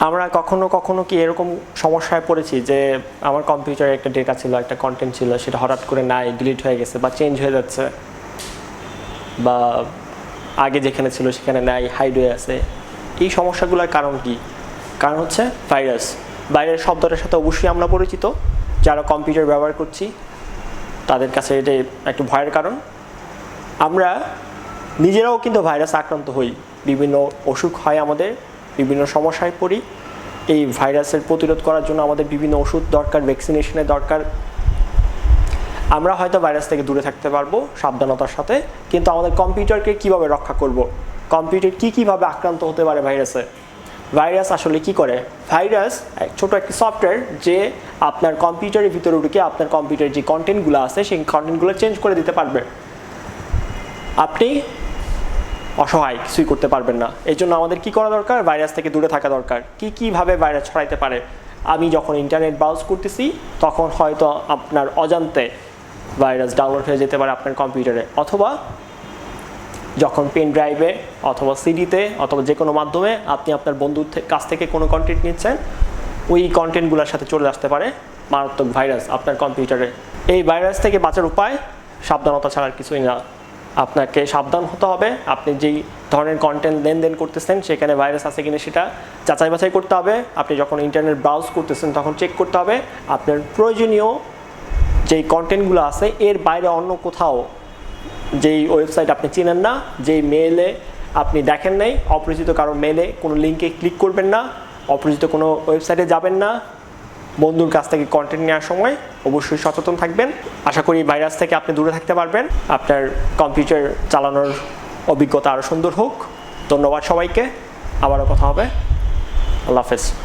আমরা কখনো কখনো কি এরকম সমস্যায় পড়েছি যে আমার কম্পিউটারে একটা ডেটা ছিল, একটা কন্টেন্ট ছিল, সেটা হঠাৎ করে নাই ডিলিট হয়ে গেছে বা চেঞ্জ হয়ে যাচ্ছে বা আগে যেখানে ছিল সেখানে নাই হাইড হয়ে আছে। এই সমস্যাগুলোর কারণ কি? কারণ হচ্ছে ভাইরাস বাইরের শব্দটার সাথে অবশ্যই আমরা পরিচিত, যারা কম্পিউটার ব্যবহার করছি, তাদের কাছে এটা একটু ভয়ের কারণ। আমরা নিজেরাও কিন্তু ভাইরাস আক্রান্ত হই। বিভিন্ন অসুখ হয় আমাদের বিভিন্ন সমস্যায় পড়ি। এই ভাইরাসের প্রতিরোধ করার জন্য আমাদের বিভিন্ন ওষুধ দরকার ভ্যাকসিনেশনের দরকার। আমরা হয়তো ভাইরাস থেকে দূরে থাকতে পারব সাবধানতার সাথে, কিন্তু আমাদের কম্পিউটারকে কীভাবে রক্ষা করব? কম্পিউটার কি কীভাবে আক্রান্ত হতে পারে ভাইরাসে ভাইরাস আসলে কি করে? ভাইরাস ছোট একটি সফটওয়্যার যে আপনার কম্পিউটারের ভিতরে ঢুকে আপনার কম্পিউটারের যে কন্টেন্টগুলো আছে, সেই কন্টেন্টগুলো চেঞ্জ করে দিতে পারবে। আপনি অসহায়, কিছুই করতে পারবেন না। এই জন্য আমাদের কি করা দরকার? ভাইরাস থেকে দূরে থাকা দরকার। কি কীভাবে ভাইরাস ছড়াইতে পারে? আমি যখন ইন্টারনেট ব্রাউজ করতেছি, তখন হয়তো আপনার অজান্তে ভাইরাস ডাউনলোড হয়ে যেতে পারে আপনার কম্পিউটারে অথবা যখন পেন ড্রাইভে অথবা সিডিতে অথবা যে কোনো মাধ্যমে আপনি আপনার বন্ধুর কাছ থেকে কোনো কন্টেন্ট নিচ্ছেন, ওই কন্টেন্টগুলোর সাথে চলে আসতে পারে মারাত্মক ভাইরাস আপনার কম্পিউটারে এই ভাইরাস থেকে বাঁচার উপায় সাবধানতা ছাড়ার কিছুই না। আপনাকে সাবধান হতে হবে। আপনি যেই ধরনের কন্টেন্ট লেনদেন করতেছেন, সেখানে ভাইরাস আছে কিনা সেটা যাচাই বাছাই করতে হবে। আপনি যখন ইন্টারনেট ব্রাউজ করতেছেন, তখন চেক করতে হবে। আপনার প্রয়োজনীয় যেই কন্টেন্টগুলো আছে, এর বাইরে অন্য কোথাও যেই ওয়েবসাইট আপনি চেনেন না, যেই মেলে আপনি দেখেন নাই, অপরিচিত কারও মেলে কোনো লিঙ্কে ক্লিক করবেন না, অপরিচিত কোনো ওয়েবসাইটে যাবেন না বন্ধুর কাছ থেকে কন্টেন্ট নেওয়ার সময় অবশ্যই সচেতন থাকবেন। আশা করি ভাইরাস থেকে আপনি দূরে থাকতে পারবেন। আপনার কম্পিউটার চালানোর অভিজ্ঞতা আরও সুন্দর হোক। ধন্যবাদ সবাইকে। আবারও কথা হবে। আল্লাহ হাফেজ।